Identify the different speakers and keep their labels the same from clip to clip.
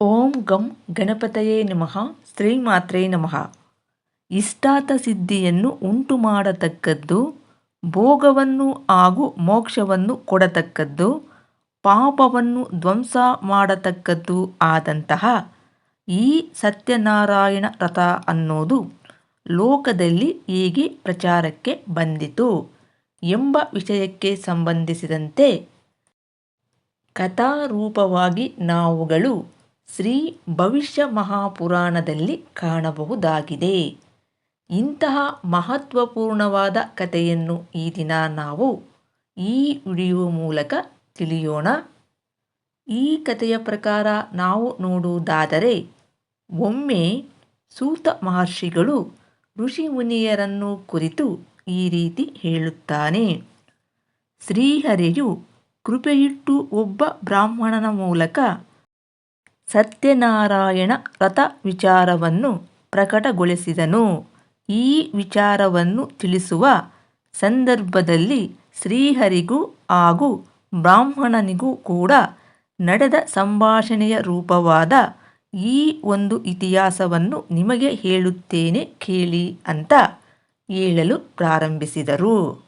Speaker 1: ಓಂ ಗಂ ಗಣಪತಯೇ ನಮಃ ಶ್ರೀಮಾತ್ರೇ ನಮಃ. ಇಷ್ಟಾತ ಸಿದ್ಧಿಯನ್ನು ಉಂಟು ಮಾಡತಕ್ಕದ್ದು, ಭೋಗವನ್ನು ಹಾಗೂ ಮೋಕ್ಷವನ್ನು ಕೊಡತಕ್ಕದ್ದು, ಪಾಪವನ್ನು ಧ್ವಂಸ ಮಾಡತಕ್ಕದ್ದು ಆದಂತಹ ಈ ಸತ್ಯನಾರಾಯಣ ರಥ ಅನ್ನೋದು ಲೋಕದಲ್ಲಿ ಹೇಗೆ ಪ್ರಚಾರಕ್ಕೆ ಬಂದಿತು ಎಂಬ ವಿಷಯಕ್ಕೆ ಸಂಬಂಧಿಸಿದಂತೆ ಕಥಾರೂಪವಾಗಿ ನಾವುಗಳು ಶ್ರೀ ಭವಿಷ್ಯ ಮಹಾಪುರಾಣದಲ್ಲಿ ಕಾಣಬಹುದಾಗಿದೆ. ಇಂತಹ ಮಹತ್ವಪೂರ್ಣವಾದ ಕಥೆಯನ್ನು ಈ ದಿನ ನಾವು ಈ ವಿಡಿಯೋ ಮೂಲಕ ತಿಳಿಯೋಣ. ಈ ಕಥೆಯ ಪ್ರಕಾರ ನಾವು ನೋಡುವುದಾದರೆ, ಒಮ್ಮೆ ಸೂತ ಮಹರ್ಷಿಗಳು ಋಷಿ ಮುನಿಯರನ್ನು ಕುರಿತು ಈ ರೀತಿ ಹೇಳುತ್ತಾನೆ. ಶ್ರೀಹರಿಯು ಕೃಪೆಯಿಟ್ಟು ಒಬ್ಬ ಬ್ರಾಹ್ಮಣನ ಮೂಲಕ ಸತ್ಯನಾರಾಯಣ ರಥ ವಿಚಾರವನ್ನು ಪ್ರಕಟಗೊಳಿಸಿದನು. ಈ ವಿಚಾರವನ್ನು ತಿಳಿಸುವ ಸಂದರ್ಭದಲ್ಲಿ ಶ್ರೀಹರಿಗೂ ಹಾಗೂ ಬ್ರಾಹ್ಮಣನಿಗೂ ಕೂಡ ನಡೆದ ಸಂಭಾಷಣೆಯ ರೂಪವಾದ ಈ ಒಂದು ಇತಿಹಾಸವನ್ನು ನಿಮಗೆ ಹೇಳುತ್ತೇನೆ ಕೇಳಿ ಅಂತ ಹೇಳಲು ಪ್ರಾರಂಭಿಸಿದರು.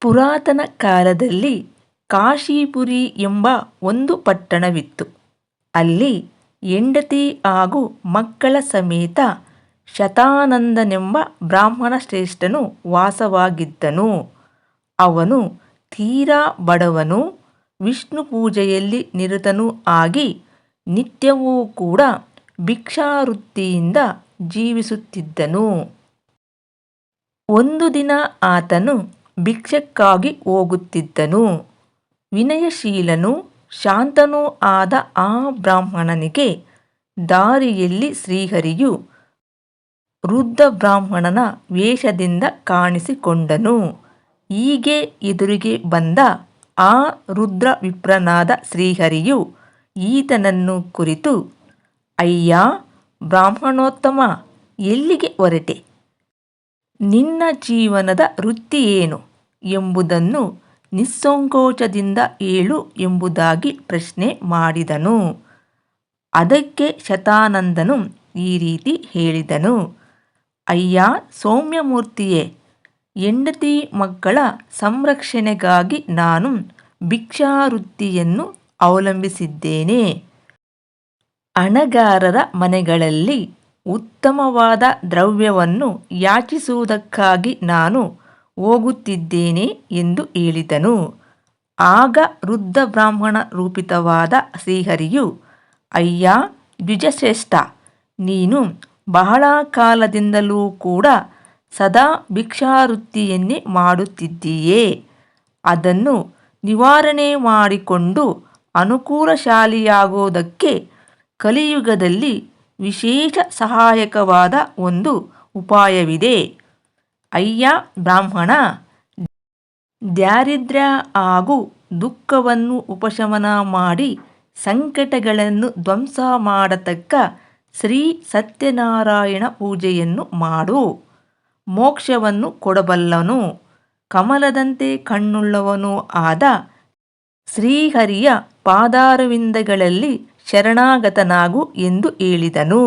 Speaker 1: ಪುರಾತನ ಕಾಲದಲ್ಲಿ ಕಾಶೀಪುರಿ ಎಂಬ ಒಂದು ಪಟ್ಟಣವಿತ್ತು. ಅಲ್ಲಿ ಹೆಂಡತಿ ಹಾಗೂ ಮಕ್ಕಳ ಸಮೇತ ಶತಾನಂದನೆಂಬ ಬ್ರಾಹ್ಮಣ ಶ್ರೇಷ್ಠನು ವಾಸವಾಗಿದ್ದನು. ಅವನು ತೀರಾ ಬಡವನು, ವಿಷ್ಣು ಪೂಜೆಯಲ್ಲಿ ನಿರತನೂ ಆಗಿ ನಿತ್ಯವೂ ಕೂಡ ಭಿಕ್ಷಾವೃತ್ತಿಯಿಂದ ಜೀವಿಸುತ್ತಿದ್ದನು. ಒಂದು ದಿನ ಆತನು ಭಿಕ್ಷಕ್ಕಾಗಿ ಹೋಗುತ್ತಿದ್ದನು. ವಿನಯಶೀಲನು ಶಾಂತನೂ ಆದ ಆ ಬ್ರಾಹ್ಮಣನಿಗೆ ದಾರಿಯಲ್ಲಿ ಶ್ರೀಹರಿಯು ವೃದ್ಧ ಬ್ರಾಹ್ಮಣನ ವೇಷದಿಂದ ಕಾಣಿಸಿಕೊಂಡನು. ಹೀಗೆ ಎದುರಿಗೆ ಬಂದ ಆ ರುದ್ರ ವಿಪ್ರನಾದ ಶ್ರೀಹರಿಯು ಈತನನ್ನು ಕುರಿತು, ಅಯ್ಯ, ಬ್ರಾಹ್ಮಣೋತ್ತಮ, ಎಲ್ಲಿಗೆ ಹೊರಟೆ? ನಿನ್ನ ಜೀವನದ ವೃತ್ತಿ ಏನು? ಎಂಬುದನ್ನು ನಿಸ್ಸಂಕೋಚದಿಂದ ಏಳು ಎಂಬುದಾಗಿ ಪ್ರಶ್ನೆ ಮಾಡಿದನು. ಅದಕ್ಕೆ ಶತಾನಂದನು ಈ ರೀತಿ ಹೇಳಿದನು. ಅಯ್ಯ, ಸೌಮ್ಯಮೂರ್ತಿಯೇ, ಹೆಂಡತಿ ಮಕ್ಕಳ ಸಂರಕ್ಷಣೆಗಾಗಿ ನಾನು ಭಿಕ್ಷಾವೃತ್ತಿಯನ್ನು ಅವಲಂಬಿಸಿದ್ದೇನೆ. ಹಣಗಾರರ ಮನೆಗಳಲ್ಲಿ ಉತ್ತಮವಾದ ದ್ರವ್ಯವನ್ನು ಯಾಚಿಸುವುದಕ್ಕಾಗಿ ನಾನು ಹೋಗುತ್ತಿದ್ದೇನೆ ಎಂದು ಹೇಳಿದನು. ಆಗ ವೃದ್ಧ ಬ್ರಾಹ್ಮಣ ರೂಪಿತವಾದ ಶ್ರೀಹರಿಯು, ಅಯ್ಯ, ದ್ವಿಜಶ್ರೇಷ್ಠ, ನೀನು ಬಹಳ ಕಾಲದಿಂದಲೂ ಕೂಡ ಸದಾ ಭಿಕ್ಷಾವೃತ್ತಿಯನ್ನೇ ಮಾಡುತ್ತಿದ್ದೀಯೇ? ಅದನ್ನು ನಿವಾರಣೆ ಮಾಡಿಕೊಂಡು ಅನುಕೂಲಶಾಲಿಯಾಗೋದಕ್ಕೆ ಕಲಿಯುಗದಲ್ಲಿ ವಿಶೇಷ ಸಹಾಯಕವಾದ ಒಂದು ಉಪಾಯವಿದೆ. ಅಯ್ಯ ಬ್ರಾಹ್ಮಣ ದಾರಿದ್ರ್ಯ ಹಾಗೂ ದುಃಖವನ್ನು ಉಪಶಮನ ಮಾಡಿ ಸಂಕಟಗಳನ್ನು ಧ್ವಂಸ ಮಾಡತಕ್ಕ ಶ್ರೀ ಸತ್ಯನಾರಾಯಣ ಪೂಜೆಯನ್ನು ಮಾಡು. ಮೋಕ್ಷವನ್ನು ಕೊಡಬಲ್ಲನು, ಕಮಲದಂತೆ ಕಣ್ಣುಳ್ಳವನೂ ಆದ ಶ್ರೀಹರಿಯ ಪಾದಾರವಿಂದಗಳಲ್ಲಿ ಶರಣಾಗತನಾಗು ಎಂದು ಹೇಳಿದನು.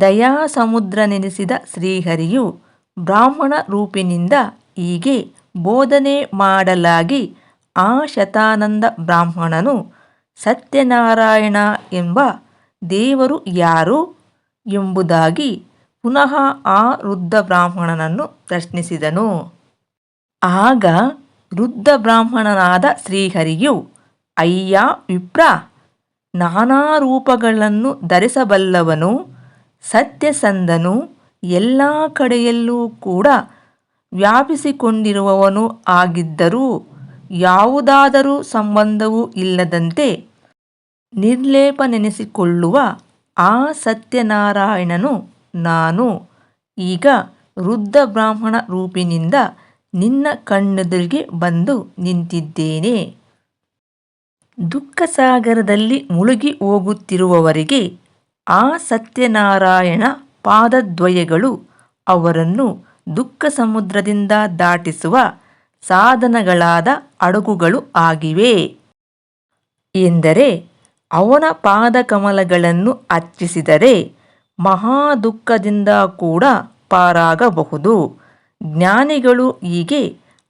Speaker 1: ದಯಾಸಮುದ್ರನೆನಿಸಿದ ಶ್ರೀಹರಿಯು ಬ್ರಾಹ್ಮಣ ರೂಪಿನಿಂದ ಹೀಗೆ ಬೋಧನೆ ಮಾಡಲಾಗಿ ಆ ಶತಾನಂದ ಬ್ರಾಹ್ಮಣನು ಸತ್ಯನಾರಾಯಣ ಎಂಬ ದೇವರು ಯಾರು ಎಂಬುದಾಗಿ ಪುನಃ ಆ ವೃದ್ಧ ಬ್ರಾಹ್ಮಣನನ್ನು ಪ್ರಶ್ನಿಸಿದನು. ಆಗ ವೃದ್ಧ ಬ್ರಾಹ್ಮಣನಾದ ಶ್ರೀಹರಿಯು, ಅಯ್ಯ ವಿಪ್ರ, ನಾನಾ ರೂಪಗಳನ್ನು ಧರಿಸಬಲ್ಲವನು ಸತ್ಯಸಂಧನು ಎಲ್ಲ ಕಡೆಯಲ್ಲೂ ಕೂಡ ವ್ಯಾಪಿಸಿಕೊಂಡಿರುವವನು ಆಗಿದ್ದರೂ ಯಾವುದಾದರೂ ಸಂಬಂಧವೂ ಇಲ್ಲದಂತೆ ನಿರ್ಲೇಪನೆನಿಸಿಕೊಳ್ಳುವ ಆ ಸತ್ಯನಾರಾಯಣನು ನಾನು. ಈಗ ವೃದ್ಧ ಬ್ರಾಹ್ಮಣ ರೂಪಿನಿಂದ ನಿನ್ನ ಕಣ್ಣೆದುರಿಗೆ ಬಂದು ನಿಂತಿದ್ದೇನೆ. ದುಃಖಸಾಗರದಲ್ಲಿ ಮುಳುಗಿ ಹೋಗುತ್ತಿರುವವರಿಗೆ ಆ ಸತ್ಯನಾರಾಯಣ ಪಾದದ್ವಯಗಳು ಅವರನ್ನು ದುಃಖ ಸಮುದ್ರದಿಂದ ದಾಟಿಸುವ ಸಾಧನಗಳಾದ ಅಡಗುಗಳು ಆಗಿವೆ. ಎಂದರೆ ಅವನ ಪಾದಕಮಲಗಳನ್ನು ಅರ್ಚಿಸಿದರೆ ಮಹಾದುಃಖದಿಂದ ಕೂಡ ಪಾರಾಗಬಹುದು. ಜ್ಞಾನಿಗಳು ಹೀಗೆ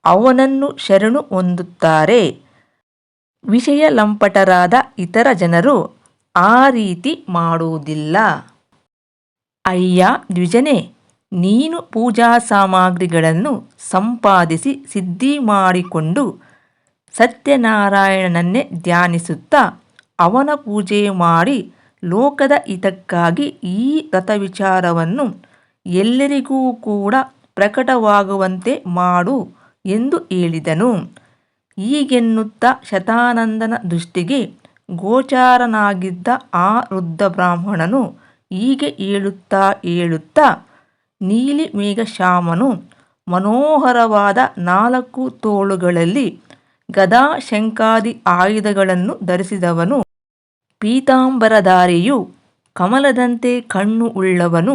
Speaker 1: ಅವನನ್ನು ಶರಣು ಹೊಂದುತ್ತಾರೆ. ವಿಷಯ ಲಂಪಟರಾದ ಇತರ ಜನರು ಆ ರೀತಿ ಮಾಡುವುದಿಲ್ಲ. ಅಯ್ಯ ದ್ವಿಜನೇ, ನೀನು ಪೂಜಾ ಸಾಮಗ್ರಿಗಳನ್ನು ಸಂಪಾದಿಸಿ ಸಿದ್ಧಿ ಮಾಡಿಕೊಂಡು ಸತ್ಯನಾರಾಯಣನನ್ನೇ ಧ್ಯಾನಿಸುತ್ತಾ ಅವನ ಪೂಜೆ ಮಾಡಿ ಲೋಕದ ಹಿತಕ್ಕಾಗಿ ಈ ರಥವಿಚಾರವನ್ನು ಎಲ್ಲರಿಗೂ ಕೂಡ ಪ್ರಕಟವಾಗುವಂತೆ ಮಾಡು ಎಂದು ಹೇಳಿದನು. ಹೀಗೆನ್ನುತ್ತಾ ಶತಾನಂದನ ದೃಷ್ಟಿಗೆ ಗೋಚಾರನಾಗಿದ್ದ ಆ ವೃದ್ಧ ಬ್ರಾಹ್ಮಣನು ಹೀಗೆ ಹೇಳುತ್ತಾ ಹೇಳುತ್ತಾ, ನೀಲಿ ಮೇಘಶ್ಯಾಮನು ಮನೋಹರವಾದ ನಾಲ್ಕು ತೋಳುಗಳಲ್ಲಿ ಗದಾ ಶಂಖಾದಿ ಆಯುಧಗಳನ್ನು ಧರಿಸಿದವನು. ಪೀತಾಂಬರಧಾರಿಯು ಕಮಲದಂತೆ ಕಣ್ಣು ಉಳ್ಳವನು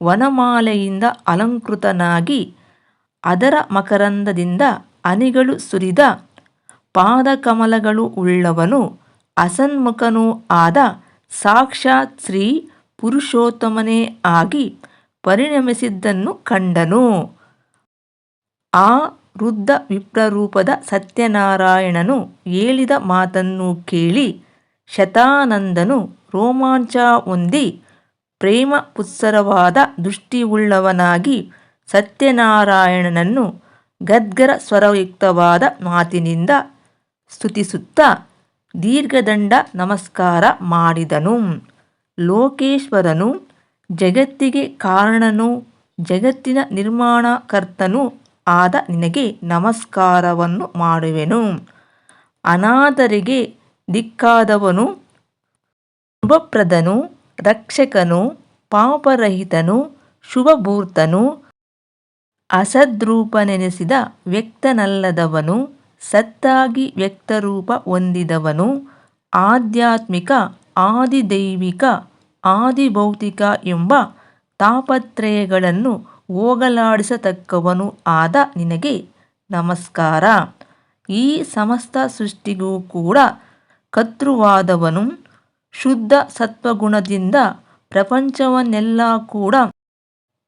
Speaker 1: ವನಮಾಲೆಯಿಂದ ಅಲಂಕೃತನಾಗಿ ಅದರ ಮಕರಂದದಿಂದ ಅನಿಗಳು ಸುರಿದ ಪಾದಕಮಲಗಳು ಉಳ್ಳವನು ಅಸನ್ಮುಖನೂ ಆದ ಸಾಕ್ಷಾತ್ ಶ್ರೀ ಪುರುಷೋತ್ತಮನೇ ಆಗಿ ಪರಿಣಮಿಸಿದ್ದನ್ನು ಕಂಡನು. ಆ ವೃದ್ಧ ವಿಪ್ರರೂಪದ ಸತ್ಯನಾರಾಯಣನು ಹೇಳಿದ ಮಾತನ್ನು ಕೇಳಿ ಶತಾನಂದನು ರೋಮಾಂಚ ಹೊಂದಿ ಪ್ರೇಮ ಪುತ್ಸರವಾದ ದೃಷ್ಟಿಯುಳ್ಳವನಾಗಿ ಸತ್ಯನಾರಾಯಣನನ್ನು ಗದ್ಗರ ಸ್ವರಯುಕ್ತವಾದ ಮಾತಿನಿಂದ ಸ್ತುತಿಸುತ್ತಾ ದೀರ್ಘದಂಡ ನಮಸ್ಕಾರ ಮಾಡಿದನು. ಲೋಕೇಶ್ವರನು ಜಗತ್ತಿಗೆ ಕಾರಣನು, ಜಗತ್ತಿನ ನಿರ್ಮಾಣಕರ್ತನೂ ಆದ ನಿನಗೆ ನಮಸ್ಕಾರವನ್ನು ಮಾಡುವೆನು. ಅನಾಥರಿಗೆ ದಿಕ್ಕಾದವನು, ಶುಭಪ್ರದನು, ರಕ್ಷಕನು, ಪಾಪರಹಿತನು ಶುಭಭೂರ್ತನು ಅಸದ್ರೂಪನೆನಿಸಿದ ವ್ಯಕ್ತನಲ್ಲದವನು ಸತ್ತಾಗಿ ವ್ಯಕ್ತರೂಪ ಹೊಂದಿದವನು ಆಧ್ಯಾತ್ಮಿಕ, ಆದಿದೈವಿಕ, ಆದಿಭೌತಿಕ ಎಂಬ ತಾಪತ್ರಯಗಳನ್ನು ಹೋಗಲಾಡಿಸತಕ್ಕವನು ಆದ ನಿನಗೆ ನಮಸ್ಕಾರ. ಈ ಸಮಸ್ತ ಸೃಷ್ಟಿಗೂ ಕೂಡ ಕರ್ತೃವಾದವನು ಶುದ್ಧ ಸತ್ವಗುಣದಿಂದ ಪ್ರಪಂಚವನ್ನೆಲ್ಲ ಕೂಡ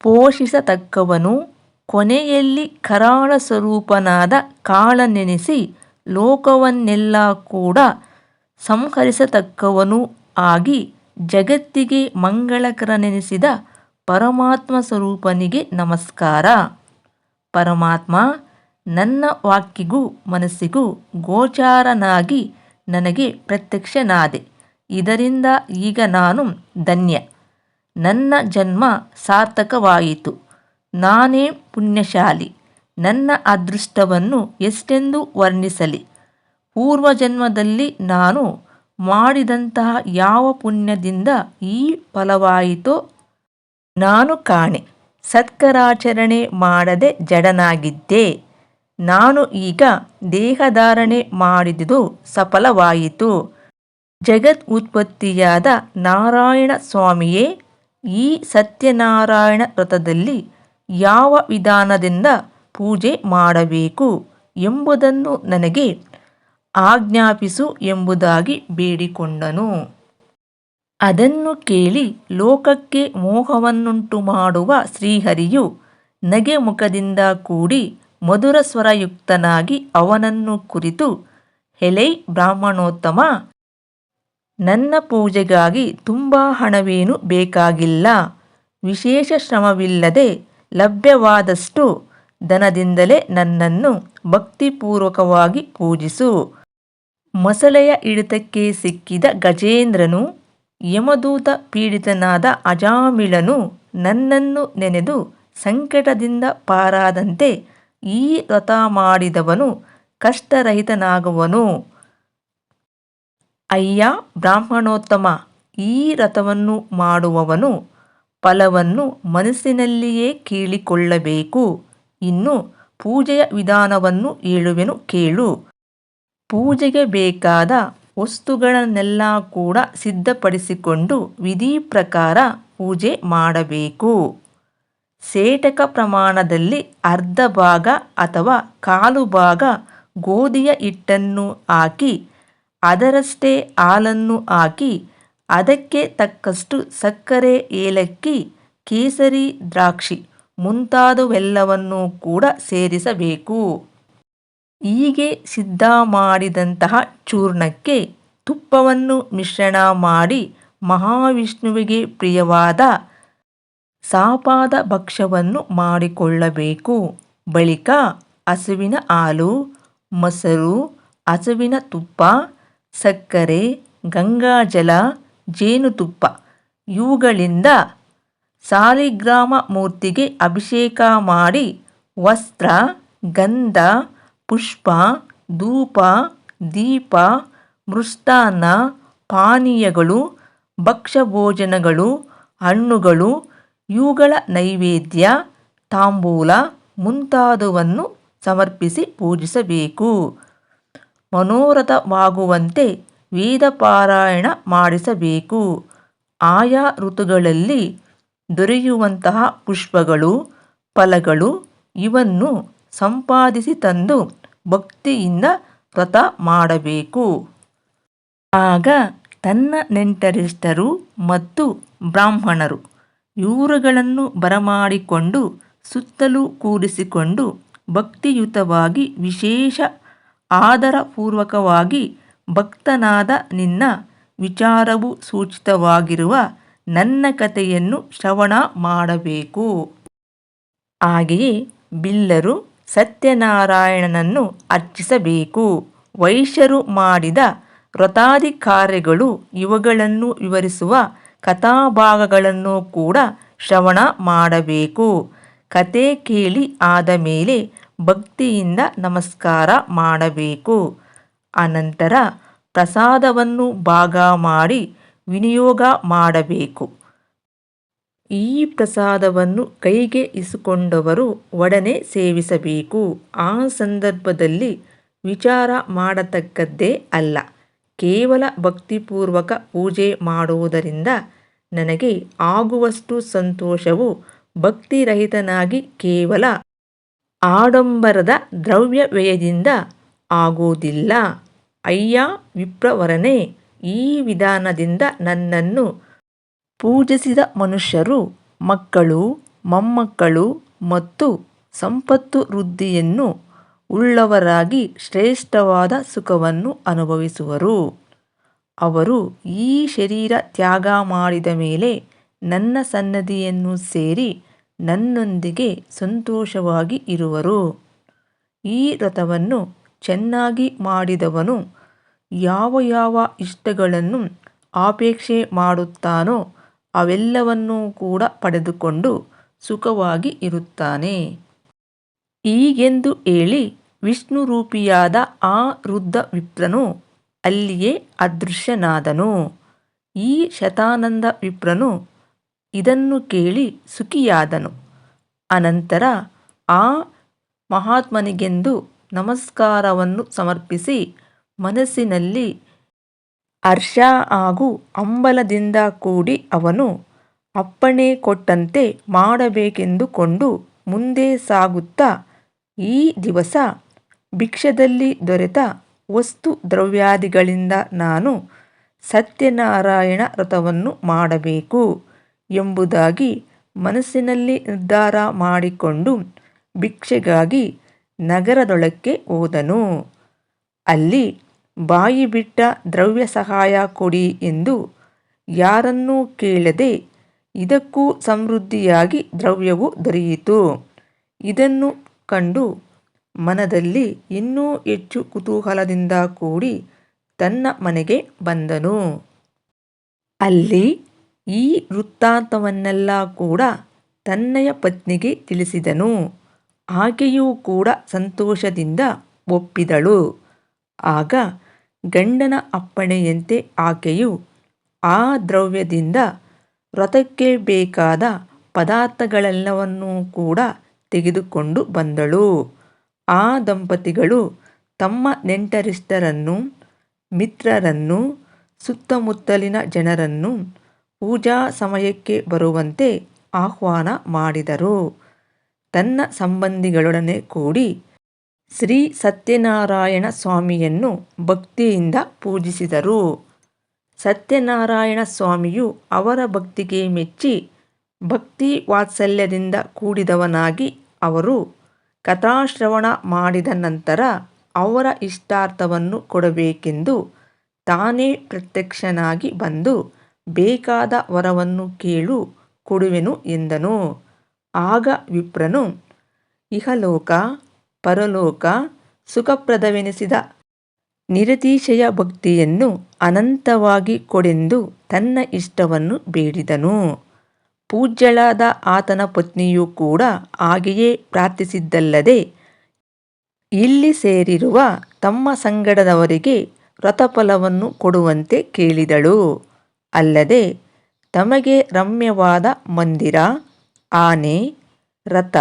Speaker 1: ಪೋಷಿಸತಕ್ಕವನು ಕೊನೆಯಲ್ಲಿ ಕರಾಳ ಸ್ವರೂಪನಾದ ಕಾಳನೆನೆಸಿ ಲೋಕವನ್ನೆಲ್ಲ ಕೂಡ ಸಂಹರಿಸತಕ್ಕವನೂ ಆಗಿ ಜಗತ್ತಿಗೆ ಮಂಗಳಕರನೆನಿಸಿದ ಪರಮಾತ್ಮ ಸ್ವರೂಪನಿಗೆ ನಮಸ್ಕಾರ. ಪರಮಾತ್ಮ, ನನ್ನ ವಾಕ್ಯಗೂ ಮನಸ್ಸಿಗೂ ಗೋಚಾರನಾಗಿ ನನಗೆ ಪ್ರತ್ಯಕ್ಷನಾದೆ. ಇದರಿಂದ ಈಗ ನಾನು ಧನ್ಯ. ನನ್ನ ಜನ್ಮ ಸಾರ್ಥಕವಾಯಿತು. ನಾನೇ ಪುಣ್ಯಶಾಲಿ. ನನ್ನ ಅದೃಷ್ಟವನ್ನು ಎಷ್ಟೆಂದು ವರ್ಣಿಸಲಿ. ಪೂರ್ವಜನ್ಮದಲ್ಲಿ ನಾನು ಮಾಡಿದಂತಹ ಯಾವ ಪುಣ್ಯದಿಂದ ಈ ಫಲವಾಯಿತೋ ನಾನು ಕಾಣೆ. ಸತ್ಕರಾಚರಣೆ ಮಾಡದೆ ಜಡನಾಗಿದ್ದೆ. ನಾನು ಈಗ ದೇಹಧಾರಣೆ ಮಾಡಿದುದು ಸಫಲವಾಯಿತು. ಜಗತ್ ಉತ್ಪತ್ತಿಯಾದ ನಾರಾಯಣ ಸ್ವಾಮಿಯೇ, ಈ ಸತ್ಯನಾರಾಯಣ ವ್ರತದಲ್ಲಿ ಯಾವ ವಿಧಾನದಿಂದ ಪೂಜೆ ಮಾಡಬೇಕು ಎಂಬುದನ್ನು ನನಗೆ ಆಜ್ಞಾಪಿಸು ಎಂಬುದಾಗಿ ಬೇಡಿಕೊಂಡನು. ಅದನ್ನು ಕೇಳಿ ಲೋಕಕ್ಕೆ ಮೋಹವನ್ನುಂಟು ಮಾಡುವ ಶ್ರೀಹರಿಯು ನಗೆ ಮುಖದಿಂದ ಕೂಡಿ ಮಧುರ ಸ್ವರಯುಕ್ತನಾಗಿ ಅವನನ್ನು ಕುರಿತು, ಹೆಲೈ ಬ್ರಾಹ್ಮಣೋತ್ತಮ, ನನ್ನ ಪೂಜೆಗಾಗಿ ತುಂಬ ಹಣವೇನು ಬೇಕಾಗಿಲ್ಲ. ವಿಶೇಷ ಶ್ರಮವಿಲ್ಲದೆ ಲಭ್ಯವಾದಷ್ಟು ದನದಿಂದಲೇ ನನ್ನನ್ನು ಭಕ್ತಿಪೂರ್ವಕವಾಗಿ ಪೂಜಿಸು. ಮೊಸಳೆಯ ಹಿಡಿತಕ್ಕೆ ಸಿಕ್ಕಿದ ಗಜೇಂದ್ರನು, ಯಮದೂತ ಪೀಡಿತನಾದ ಅಜಾಮಿಳನು ನನ್ನನ್ನು ನೆನೆದು ಸಂಕಟದಿಂದ ಪಾರಾದಂತೆ ಈ ವ್ರತ ಮಾಡಿದವನು ಕಷ್ಟರಹಿತನಾಗುವನು. ಅಯ್ಯ ಬ್ರಾಹ್ಮಣೋತ್ತಮ, ಈ ರಥವನ್ನು ಮಾಡುವವನು ಫಲವನ್ನು ಮನಸ್ಸಿನಲ್ಲಿಯೇ ಕೇಳಿಕೊಳ್ಳಬೇಕು. ಇನ್ನು ಪೂಜೆಯ ವಿಧಾನವನ್ನು ಹೇಳುವೆನು ಕೇಳು. ಪೂಜೆಗೆ ಬೇಕಾದ ವಸ್ತುಗಳನ್ನೆಲ್ಲ ಕೂಡ ಸಿದ್ಧಪಡಿಸಿಕೊಂಡು ವಿಧಿ ಪ್ರಕಾರ ಪೂಜೆ ಮಾಡಬೇಕು. ಸೇಟಕ ಪ್ರಮಾಣದಲ್ಲಿ ಅರ್ಧ ಭಾಗ ಅಥವಾ ಕಾಲು ಭಾಗ ಗೋಧಿಯ ಹಿಟ್ಟನ್ನು ಹಾಕಿ ಅದರಷ್ಟೇ ಹಾಲನ್ನು ಹಾಕಿ ಅದಕ್ಕೆ ತಕ್ಕಷ್ಟು ಸಕ್ಕರೆ, ಏಲಕ್ಕಿ, ಕೇಸರಿ, ದ್ರಾಕ್ಷಿ ಮುಂತಾದವೆಲ್ಲವನ್ನೂ ಕೂಡ ಸೇರಿಸಬೇಕು. ಹೀಗೆ ಸಿದ್ಧ ಮಾಡಿದಂತಹ ಚೂರ್ಣಕ್ಕೆ ತುಪ್ಪವನ್ನು ಮಿಶ್ರಣ ಮಾಡಿ ಮಹಾವಿಷ್ಣುವಿಗೆ ಪ್ರಿಯವಾದ ಸಾಪಾದ ಭಕ್ಷ್ಯವನ್ನು ಮಾಡಿಕೊಳ್ಳಬೇಕು. ಬಳಿಕ ಹಸುವಿನ ಹಾಲು, ಮೊಸರು, ಹಸುವಿನ ತುಪ್ಪ, ಸಕ್ಕರೆ, ಗಂಗಾಜಲ ಜೇನುತುಪ್ಪ. ಇವುಗಳಿಂದ ಸಾಲಿಗ್ರಾಮ ಮೂರ್ತಿಗೆ ಅಭಿಷೇಕ ಮಾಡಿ ವಸ್ತ್ರ, ಗಂಧ, ಪುಷ್ಪ, ಧೂಪ, ದೀಪ, ಮೃಷ್ಟಾನ್ನ, ಪಾನೀಯಗಳು, ಭಕ್ಷ್ಯಭೋಜನಗಳು, ಹಣ್ಣುಗಳು, ಇವುಗಳ ನೈವೇದ್ಯ, ತಾಂಬೂಲ ಮುಂತಾದವನ್ನು ಸಮರ್ಪಿಸಿ ಪೂಜಿಸಬೇಕು. ಮನೋರಥವಾಗುವಂತೆ ವೇದಪಾರಾಯಣ ಮಾಡಿಸಬೇಕು. ಆಯಾ ಋತುಗಳಲ್ಲಿ ದೊರೆಯುವಂತಹ ಪುಷ್ಪಗಳು, ಫಲಗಳು ಇವನ್ನು ಸಂಪಾದಿಸಿ ತಂದು ಭಕ್ತಿಯಿಂದ ವ್ರತ ಮಾಡಬೇಕು. ಆಗ ತನ್ನ ನೆಂಟರಿಷ್ಟರು ಮತ್ತು ಬ್ರಾಹ್ಮಣರು ಇವರುಗಳನ್ನು ಬರಮಾಡಿಕೊಂಡು ಸುತ್ತಲೂ ಕೂರಿಸಿಕೊಂಡು ಭಕ್ತಿಯುತವಾಗಿ ವಿಶೇಷ ಆದರಪೂರ್ವಕವಾಗಿ ಭಕ್ತನಾದ ನಿನ್ನ ವಿಚಾರವು ಸೂಚಿತವಾಗಿರುವ ನನ್ನ ಕಥೆಯನ್ನು ಶ್ರವಣ ಮಾಡಬೇಕು. ಹಾಗೆಯೇ ಬಿಲ್ಲರು ಸತ್ಯನಾರಾಯಣನನ್ನು ಅರ್ಚಿಸಬೇಕು. ವೈಶ್ಯರು ಮಾಡಿದ ವ್ರತಾದಿ ಕಾರ್ಯಗಳು ಇವುಗಳನ್ನು ವಿವರಿಸುವ ಕಥಾಭಾಗಗಳನ್ನು ಕೂಡ ಶ್ರವಣ ಮಾಡಬೇಕು. ಕತೆ ಕೇಳಿ ಆದ ಮೇಲೆ ಭಕ್ತಿಯಿಂದ ನಮಸ್ಕಾರ ಮಾಡಬೇಕು. ಅನಂತರ ಪ್ರಸಾದವನ್ನು ಭಾಗ ಮಾಡಿ ವಿನಿಯೋಗ ಮಾಡಬೇಕು. ಈ ಪ್ರಸಾದವನ್ನು ಕೈಗೆ ಇಸುಕೊಂಡವರು ಒಡನೆ ಸೇವಿಸಬೇಕು. ಆ ಸಂದರ್ಭದಲ್ಲಿ ವಿಚಾರ ಮಾಡತಕ್ಕದ್ದೇ ಅಲ್ಲ, ಕೇವಲ ಭಕ್ತಿಪೂರ್ವಕ ಪೂಜೆ ಮಾಡುವುದರಿಂದ ನನಗೆ ಆಗುವಷ್ಟು ಸಂತೋಷವು ಭಕ್ತಿರಹಿತನಾಗಿ ಕೇವಲ ಆಡಂಬರದ ದ್ರವ್ಯ ವ್ಯಯದಿಂದ ಆಗುವುದಿಲ್ಲ. ಅಯ್ಯ ವಿಪ್ರವರನೇ, ಈ ವಿಧಾನದಿಂದ ನನ್ನನ್ನು ಪೂಜಿಸಿದ ಮನುಷ್ಯರು, ಮಕ್ಕಳು, ಮೊಮ್ಮಕ್ಕಳು ಮತ್ತು ಸಂಪತ್ತು ವೃದ್ಧಿಯನ್ನು ಉಳ್ಳವರಾಗಿ ಶ್ರೇಷ್ಠವಾದ ಸುಖವನ್ನು ಅನುಭವಿಸುವರು. ಅವರು ಈ ಶರೀರ ತ್ಯಾಗ ಮಾಡಿದ ಮೇಲೆ ನನ್ನ ಸನ್ನದಿಯನ್ನು ಸೇರಿ ನನ್ನೊಂದಿಗೆ ಸಂತೋಷವಾಗಿ ಇರುವರು. ಈ ವ್ರತವನ್ನು ಚೆನ್ನಾಗಿ ಮಾಡಿದವನು ಯಾವ ಯಾವ ಇಷ್ಟಗಳನ್ನು ಆಪೇಕ್ಷೆ ಮಾಡುತ್ತಾನೋ ಅವೆಲ್ಲವನ್ನೂ ಕೂಡ ಪಡೆದುಕೊಂಡು ಸುಖವಾಗಿ ಇರುತ್ತಾನೆ. ಹೀಗೆಂದು ಹೇಳಿ ವಿಷ್ಣುರೂಪಿಯಾದ ಆ ವೃದ್ಧ ವಿಪ್ರನು ಅಲ್ಲಿಯೇ ಅದೃಶ್ಯನಾದನು. ಈ ಶತಾನಂದ ವಿಪ್ರನು ಇದನ್ನು ಕೇಳಿ ಸುಖಿಯಾದನು. ಅನಂತರ ಆ ಮಹಾತ್ಮನಿಗೆಂದು ನಮಸ್ಕಾರವನ್ನು ಸಮರ್ಪಿಸಿ ಮನಸ್ಸಿನಲ್ಲಿ ಹರ್ಷ ಹಾಗೂ ಅಂಬಲದಿಂದ ಕೂಡಿ ಅವನು ಅಪ್ಪಣೆ ಕೊಟ್ಟಂತೆ ಮಾಡಬೇಕೆಂದುಕೊಂಡು ಮುಂದೆ ಸಾಗುತ್ತಾ ಈ ದಿವಸ ಭಿಕ್ಷದಲ್ಲಿ ದೊರೆತ ವಸ್ತು ದ್ರವ್ಯಾದಿಗಳಿಂದ ನಾನು ಸತ್ಯನಾರಾಯಣ ವ್ರತವನ್ನು ಮಾಡಬೇಕು ಎಂಬುದಾಗಿ ಮನಸ್ಸಿನಲ್ಲಿ ನಿರ್ಧಾರ ಮಾಡಿಕೊಂಡು ಭಿಕ್ಷೆಗಾಗಿ ನಗರದೊಳಕ್ಕೆ ಹೋದನು. ಅಲ್ಲಿ ಬಾಯಿ ಬಿಟ್ಟ ದ್ರವ್ಯ ಸಹಾಯ ಕೊಡಿ ಎಂದು ಯಾರನ್ನೂ ಕೇಳದೆ ಇದಕ್ಕೂ ಸಮೃದ್ಧಿಯಾಗಿ ದ್ರವ್ಯವು ದೊರೆಯಿತು. ಇದನ್ನು ಕಂಡು ಮನದಲ್ಲಿ ಇನ್ನೂ ಹೆಚ್ಚು ಕುತೂಹಲದಿಂದ ಕೂಡಿ ತನ್ನ ಮನೆಗೆ ಬಂದನು. ಅಲ್ಲಿ ಈ ವೃತ್ತಾಂತವನ್ನೆಲ್ಲ ಕೂಡ ತನ್ನಯ ಪತ್ನಿಗೆ ತಿಳಿಸಿದನು. ಆಕೆಯೂ ಕೂಡ ಸಂತೋಷದಿಂದ ಒಪ್ಪಿದಳು. ಆಗ ಗಂಡನ ಅಪ್ಪಣೆಯಂತೆ ಆಕೆಯು ಆ ದ್ರವ್ಯದಿಂದ ವ್ರತಕ್ಕೆ ಬೇಕಾದ ಪದಾರ್ಥಗಳೆಲ್ಲವನ್ನೂ ಕೂಡ ತೆಗೆದುಕೊಂಡು ಬಂದಳು. ಆ ದಂಪತಿಗಳು ತಮ್ಮ ನೆಂಟರಿಷ್ಟರನ್ನು, ಮಿತ್ರರನ್ನು, ಸುತ್ತಮುತ್ತಲಿನ ಜನರನ್ನು ಪೂಜಾ ಸಮಯಕ್ಕೆ ಬರುವಂತೆ ಆಹ್ವಾನ ಮಾಡಿದರು. ತನ್ನ ಸಂಬಂಧಿಗಳೊಡನೆ ಕೂಡಿ ಶ್ರೀ ಸತ್ಯನಾರಾಯಣ ಸ್ವಾಮಿಯನ್ನು ಭಕ್ತಿಯಿಂದ ಪೂಜಿಸಿದರು. ಸತ್ಯನಾರಾಯಣ ಸ್ವಾಮಿಯು ಅವರ ಭಕ್ತಿಗೆ ಮೆಚ್ಚಿ ಭಕ್ತಿ ವಾತ್ಸಲ್ಯದಿಂದ ಕೂಡಿದವನಾಗಿ ಅವರು ಕಥಾಶ್ರವಣ ಮಾಡಿದ ನಂತರ ಅವರ ಇಷ್ಟಾರ್ಥವನ್ನು ಕೊಡಬೇಕೆಂದು ತಾನೇ ಪ್ರತ್ಯಕ್ಷನಾಗಿ ಬಂದು ಬೇಕಾದ ವರವನ್ನು ಕೇಳು ಕೊಡುವೆನು ಎಂದನು. ಆಗ ವಿಪ್ರನು, ಇಹಲೋಕ, ಪರಲೋಕ ಸುಖಪ್ರದವೆನಿಸಿದ. ನಿರತಿಶಯ ಭಕ್ತಿಯನ್ನು ಅನಂತವಾಗಿ ಕೊಡೆಂದು ತನ್ನ ಇಷ್ಟವನ್ನು ಬೇಡಿದನು. ಪೂಜ್ಯಳಾದ ಆತನ ಪತ್ನಿಯೂ ಕೂಡ ಹಾಗೆಯೇ ಪ್ರಾರ್ಥಿಸಿದ್ದಲ್ಲದೆ, ಇಲ್ಲಿ ಸೇರಿರುವ ತಮ್ಮ ಸಂಗಡದವರಿಗೆ ವ್ರತಫಲವನ್ನು ಕೊಡುವಂತೆ ಕೇಳಿದಳು. ಅಲ್ಲದೆ, ತಮಗೆ ರಮ್ಯವಾದ ಮಂದಿರ ಆನೆ, ರಥ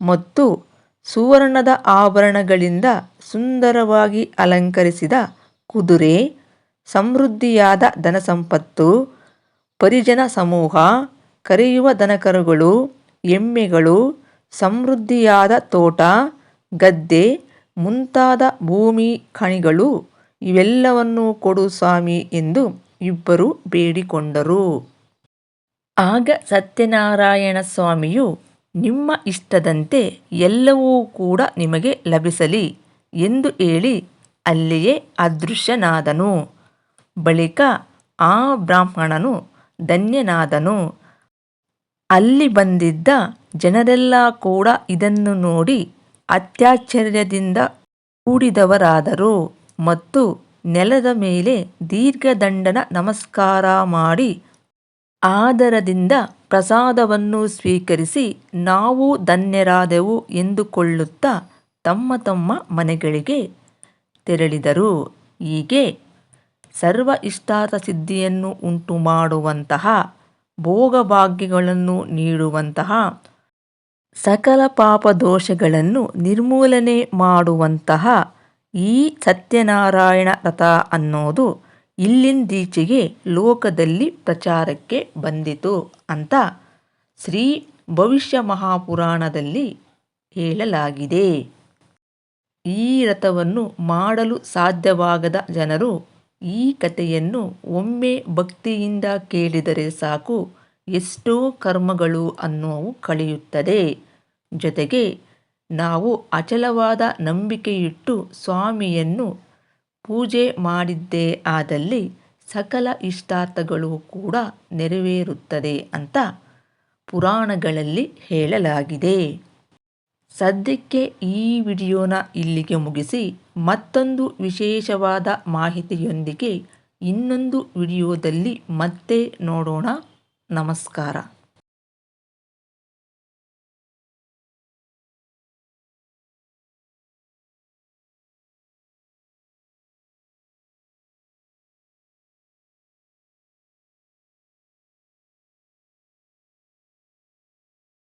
Speaker 1: ಮತ್ತು ಸುವರ್ಣದ ಆಭರಣಗಳಿಂದ ಸುಂದರವಾಗಿ ಅಲಂಕರಿಸಿದ ಕುದುರೆ, ಸಮೃದ್ಧಿಯಾದ ಧನಸಂಪತ್ತು, ಪರಿಜನ ಸಮೂಹ, ಕರೆಯುವ ದನಕರುಗಳು, ಎಮ್ಮೆಗಳು, ಸಮೃದ್ಧಿಯಾದ ತೋಟ, ಗದ್ದೆ, ಮುಂತಾದ ಭೂಮಿ ಖಣಿಗಳು ಇವೆಲ್ಲವನ್ನೂ ಕೊಡು ಸ್ವಾಮಿ ಎಂದು ಇಬ್ಬರು ಬೇಡಿಕೊಂಡರು. ಆಗ ಸತ್ಯನಾರಾಯಣ ಸ್ವಾಮಿಯು, ನಿಮ್ಮ ಇಷ್ಟದಂತೆ ಎಲ್ಲವೂ ಕೂಡ ನಿಮಗೆ ಲಭಿಸಲಿ ಎಂದು ಹೇಳಿ ಅಲ್ಲಿಯೇ ಅದೃಶ್ಯನಾದನು. ಬಳಿಕ ಆ ಬ್ರಾಹ್ಮಣನು ಧನ್ಯನಾದನು. ಅಲ್ಲಿ ಬಂದಿದ್ದ ಜನರೆಲ್ಲ ಕೂಡ ಇದನ್ನು ನೋಡಿ ಅತ್ಯಾಶ್ಚರ್ಯದಿಂದ ಕೂಡಿದವರಾದರು ಮತ್ತು ನೆಲದ ಮೇಲೆ ದೀರ್ಘದಂಡನ ನಮಸ್ಕಾರ ಮಾಡಿ ಆದರದಿಂದ ಪ್ರಸಾದವನ್ನು ಸ್ವೀಕರಿಸಿ ನಾವು ಧನ್ಯರಾದೆವು ಎಂದುಕೊಳ್ಳುತ್ತಾ ತಮ್ಮ ತಮ್ಮ ಮನೆಗಳಿಗೆ ತೆರಳಿದರು. ಹೀಗೆ ಸರ್ವ ಇಷ್ಟಾರ್ಥ ಸಿದ್ಧಿಯನ್ನು ಉಂಟು ಮಾಡುವಂತಹ ಭೋಗಭಾಗ್ಯಗಳನ್ನು ನೀಡುವಂತಹ ಸಕಲ ಪಾಪದೋಷಗಳನ್ನು ನಿರ್ಮೂಲನೆ ಮಾಡುವಂತಹ ಈ ಸತ್ಯನಾರಾಯಣ ರಥ ಅನ್ನೋದು ಇಲ್ಲಿಂದೀಚೆಗೆ ಲೋಕದಲ್ಲಿ ಪ್ರಚಾರಕ್ಕೆ ಬಂದಿತು ಅಂತ ಶ್ರೀ ಭವಿಷ್ಯ ಮಹಾಪುರಾಣದಲ್ಲಿ ಹೇಳಲಾಗಿದೆ. ಈ ರಥವನ್ನು ಮಾಡಲು ಸಾಧ್ಯವಾಗದ ಜನರು ಈ ಕಥೆಯನ್ನು ಒಮ್ಮೆ ಭಕ್ತಿಯಿಂದ ಕೇಳಿದರೆ ಸಾಕು ಎಷ್ಟೋ ಕರ್ಮಗಳು ಅನ್ನುವು ಕಳೆಯುತ್ತದೆ. ಜೊತೆಗೆ ನಾವು ಅಚಲವಾದ ನಂಬಿಕೆಯಿಟ್ಟು ಸ್ವಾಮಿಯನ್ನು ಪೂಜೆ ಮಾಡಿದ್ದೇ ಆದಲ್ಲಿ ಸಕಲ ಇಷ್ಟಾರ್ಥಗಳು ಕೂಡ ನೆರವೇರುತ್ತದೆ ಅಂತ ಪುರಾಣಗಳಲ್ಲಿ ಹೇಳಲಾಗಿದೆ. ಸದ್ಯಕ್ಕೆ ಈ ವಿಡಿಯೋನ ಇಲ್ಲಿಗೆ ಮುಗಿಸಿ ಮತ್ತೊಂದು ವಿಶೇಷವಾದ ಮಾಹಿತಿಯೊಂದಿಗೆ ಇನ್ನೊಂದು ವಿಡಿಯೋದಲ್ಲಿ ಮತ್ತೆ ನೋಡೋಣ. ನಮಸ್ಕಾರ.